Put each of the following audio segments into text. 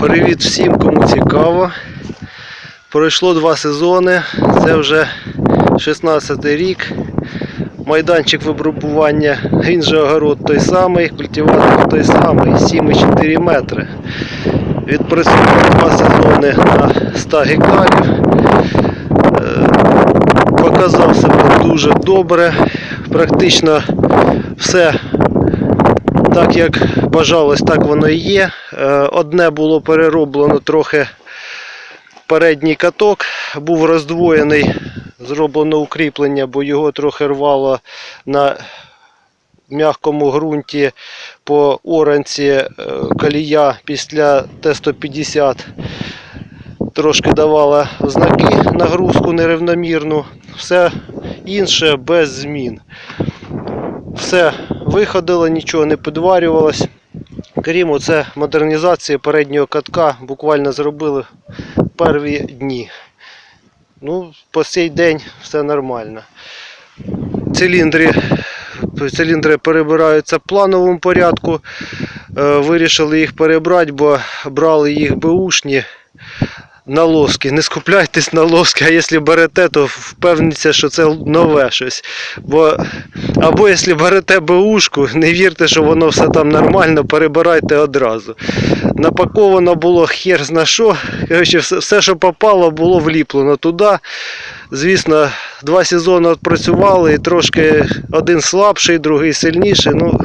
Привіт всім, кому цікаво. Пройшло два сезони. Це вже 16 рік. Майданчик випробування, він же огород той самий, культиватор той самий, 7,4 метри. Відпрацював два сезони на 100 гектарів. Е, Показав себе дуже добре. Практично все так як бажалось, так воно і є. Е, Одне було перероблено трохи передній каток, був роздвоєний, зроблено укріплення, бо його трохи рвало на м'якому ґрунті по оранці е, колія після Т-150 трошки давала знаки нагрузку нерівномірну. Все інше без змін. Все виходило, нічого не підварювалось. Крім оце модернізації переднього катка буквально зробили перві дні. Ну, по цей день все нормально. Циліндри, циліндри перебираються в плановому порядку. Е, Вирішили їх перебрати, бо брали їх беушні на лоски. Не скупляйтесь на лоски, а якщо берете, то впевніться, що це нове щось. Бо, або якщо берете беушку, не вірте, що воно все там нормально, перебирайте одразу. Напаковано було хер зна що. Коротше, все, що попало, було вліплено туди. Звісно, два сезони відпрацювали і трошки один слабший, другий сильніший. Ну,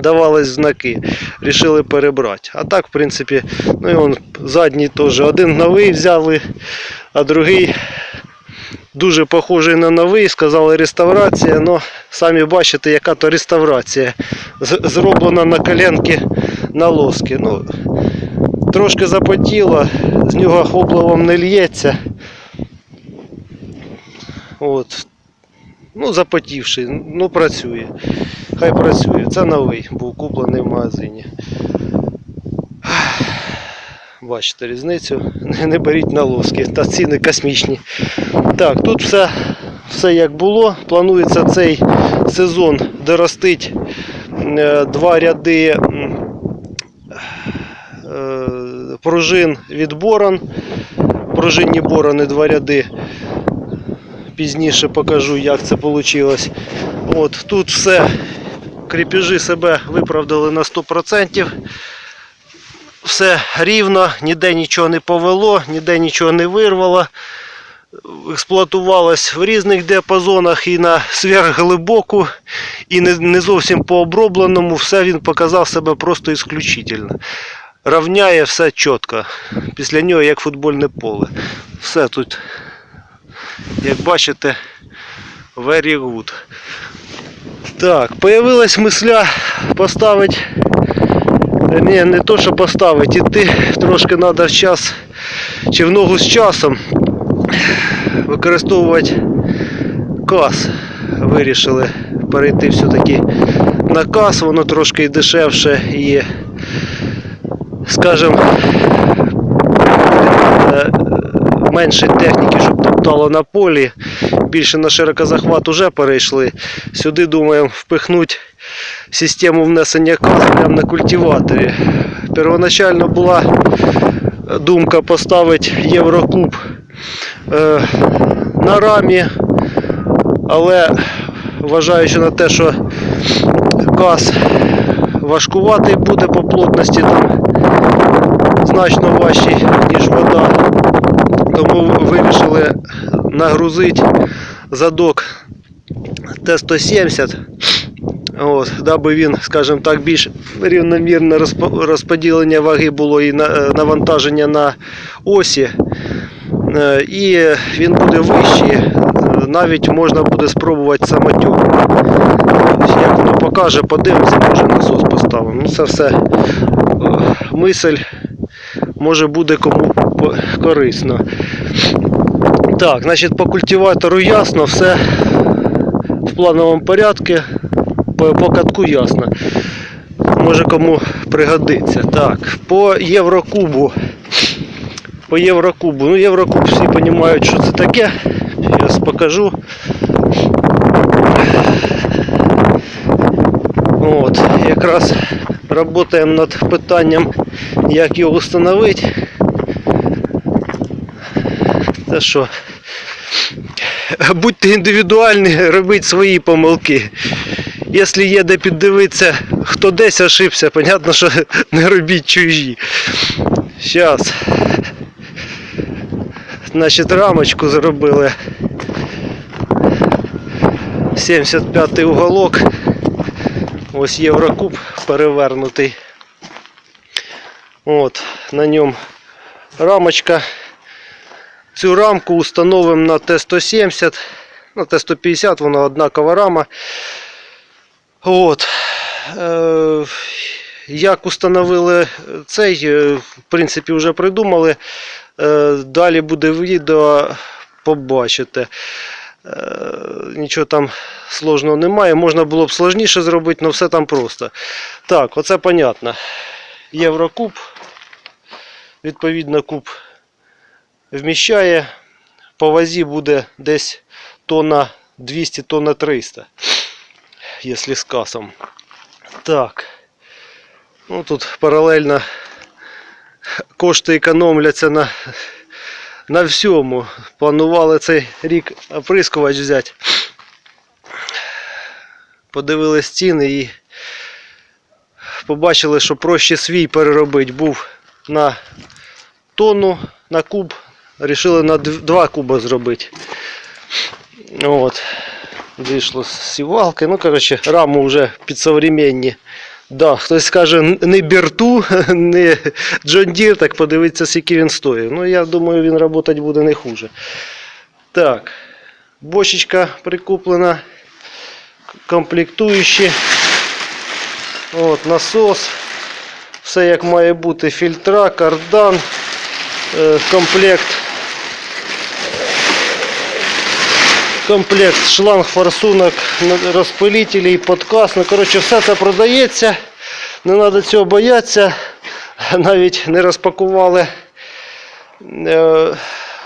давались знаки, рішили перебрати. А так, в принципі, ну і он задній теж. Один новий взяли, а другий дуже похожий на новий. Сказали реставрація. Ну, самі бачите, яка то реставрація. Зроблена на коленки на лоски. Ну, трошки запотіло, з нього обливом не лється. От. Ну, запотівший, ну працює. Хай працює. Це новий, був куплений в магазині. Бачите різницю. Не, беріть на лоски, та ціни космічні. Так, тут все, все як було. Планується цей сезон доростить е, два ряди е, пружин від борон. Пружинні борони два ряди. Пізніше покажу, як це вийшло. От, тут все, кріпежі себе виправдали на 100%. Все рівно, ніде нічого не повело, ніде нічого не вирвало. Експлуатувалось в різних діапазонах і на сверхглибоку, і не, зовсім по обробленому. Все він показав себе просто ісключительно. Равняє все чітко. Після нього як футбольне поле. Все тут, як бачите, very good. Так, появилась мисля поставити. Ні, не то, що поставити, іти трошки треба в час чи в ногу з часом використовувати кас. Вирішили перейти все-таки на кас, воно трошки дешевше і, скажімо, е, менше техніки, щоб топтало на полі. Більше на широкозахват уже перейшли. Сюди думаємо впихнути систему внесення каз прямо на культиваторі. Первоначально була думка поставити Єврокуб е, на рамі, але вважаючи на те, що газ важкуватий буде по плотності, там значно важчий, ніж вода. Тому вирішили нагрузити задок Т-170, от, даби він, скажімо так, більш рівномірне розподілення ваги було і е, навантаження на осі. Е, І він буде вищий, е, навіть можна буде спробувати самотюк. Як воно покаже, подивимося, може насос поставимо. Ну, це все мисль, може буде кому корисно. Так, значить по культиватору ясно, все в плановому порядку, по, по катку ясно. Може кому пригодиться. Так, по Єврокубу. По Єврокубу. Ну, Єврокуб всі розуміють, що це таке. Зараз покажу. От, якраз Работаємо над питанням, як його встановити. Та що? Будьте індивідуальні, робіть свої помилки. Якщо є де піддивитися, хто десь ошибся, понятно, що не робіть чужі. Зараз. Значить, рамочку зробили. 75-й уголок. Ось Єврокуб перевернутий. От, на ньому рамочка. Цю рамку установимо на Т-170. На Т-150 вона однакова рама. От. Е, як установили цей, е, в принципі, вже придумали. Е, далі буде відео, побачите. Нічого там сложного немає. Можна було б сложніше зробити, але все там просто. Так, оце понятно. Єврокуб. Відповідно, куб вміщає. По вазі буде десь тонна 200 тонна 300, якщо з касом. Так. Ну тут паралельно кошти економляться на, на всьому. Планували цей рік оприскувач взяти. Подивились ціни і побачили, що проще свій переробити був на тонну, на куб. Рішили на дв- два куба зробити. От. Вийшло з сівалки. Ну, коротше, раму вже під современні. Да, хтось скаже не Берту, не Джон Дір, так подивіться, скільки він стоїть. Ну, я думаю, він працювати буде не хуже. Так, бочечка прикуплена, комплектуючі. От, насос. Все як має бути. Фільтра, кардан, е, комплект. Комплект шланг, форсунок, розпилителі, подкас. Ну, коротше, все це продається. Не треба цього боятися. Навіть не розпакували е,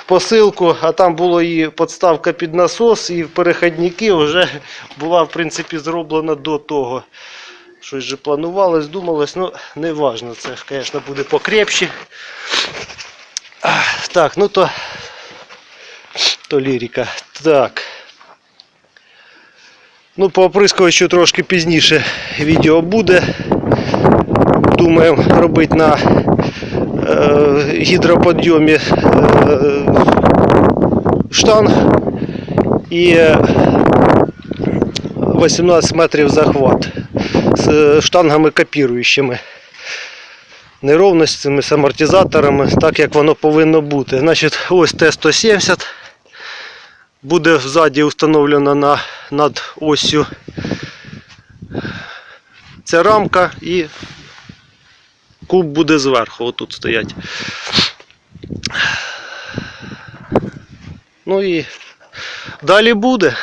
посилку, а там була і подставка під насос, і переходники вже була в принципі зроблена до того. Щось же планувалось, думалось, ну не важно, це, звісно, буде покрепче. Так, ну то, то лірика. Так. Ну, по оприскувачу трошки пізніше відео буде. Думаємо робити на е, гідроподйомі е, штанг і е, 18 метрів захват з е, штангами копіруючими. Неровностями з амортизаторами, так як воно повинно бути. Значить, ось Т-170 буде ззаді встановлена на, над осю ця рамка і куб буде зверху, отут стоять. Ну і далі буде.